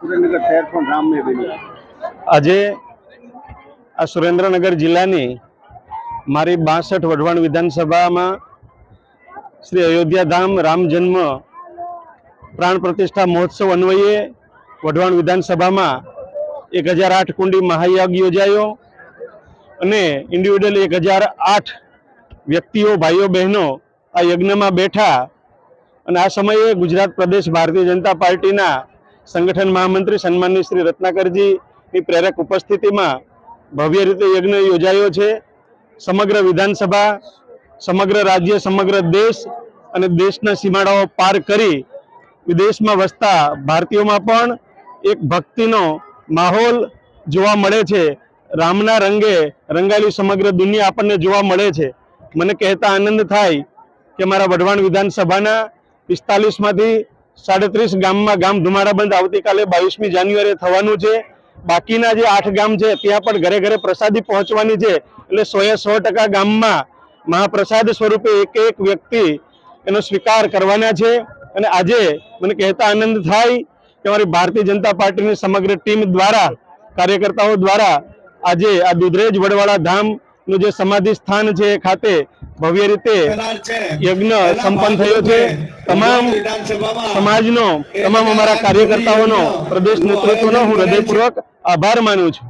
સુરેન્દ્રનગર શહેર પણ રામમય બન્યું આજે આ સુરેન્દ્રનગર જિલ્લાની મારી બાસઠ વઢવાણ વિધાનસભામાં શ્રી અયોધ્યા ધામ રામ જન્મ પ્રાણ પ્રતિષ્ઠા મહોત્સવ અન્વયે વઢવાણ વિધાનસભામાં એક હજાર આઠ કુંડી મહાયાગ યોજાયો અને ઇન્ડિવિડ્યુઅલ એક હજાર આઠ વ્યક્તિઓ, ભાઈઓ, બહેનો આ યજ્ઞમાં બેઠા અને આ સમયે ગુજરાત પ્રદેશ ભારતીય જનતા પાર્ટીના સંગઠન મહામંત્રી સન્માનની શ્રી રત્નાકરજીની પ્રેરક ઉપસ્થિતિમાં ભવ્ય રીતે યજ્ઞ યોજાયો છે. સમગ્ર વિધાનસભા, સમગ્ર રાજ્ય, સમગ્ર દેશ અને દેશના સીમાડાઓ પાર કરી વિદેશમાં વસતા ભારતીયોમાં પણ એક ભક્તિનો માહોલ જોવા મળે છે. રામના રંગે રંગાયેલી સમગ્ર દુનિયા આપણને જોવા મળે છે. મને કહેતા આનંદ થાય કે મારા વઢવાણ વિધાનસભાના પિસ્તાલીસમાંથી સાડત્રીસ ગામમાં ગામ ધુમાડાબંધ આવતીકાલે બાવીસમી જાન્યુઆરીએ થવાનું છે. બાકીના જે આઠ ગામ છે, ત્યાં પણ ઘરે ઘરે પ્રસાદી પહોંચવાની છે. એટલે સોએ સો ટકા ગામમાં મહાપ્રસાદ સ્વરૂપે એક એક વ્યક્તિ એનો સ્વીકાર કરવાના છે. અને આજે મને કહેતા આનંદ થાય કે અમારી ભારતીય જનતા પાર્ટીની સમગ્ર ટીમ દ્વારા, કાર્યકર્તાઓ દ્વારા આજે આ દુધરેજ વડવાળા ધામનું જે સમાધિ સ્થાન છે ખાતે ભવ્ય રીતે યજ્ઞ સંપન્ન થયો છે. તમામ સમાજનો તમામ અમારા કાર્યકર્તાઓનો પ્રદેશ નેતૃત્વનો હું હૃદયપૂર્વક આભાર માનું છું.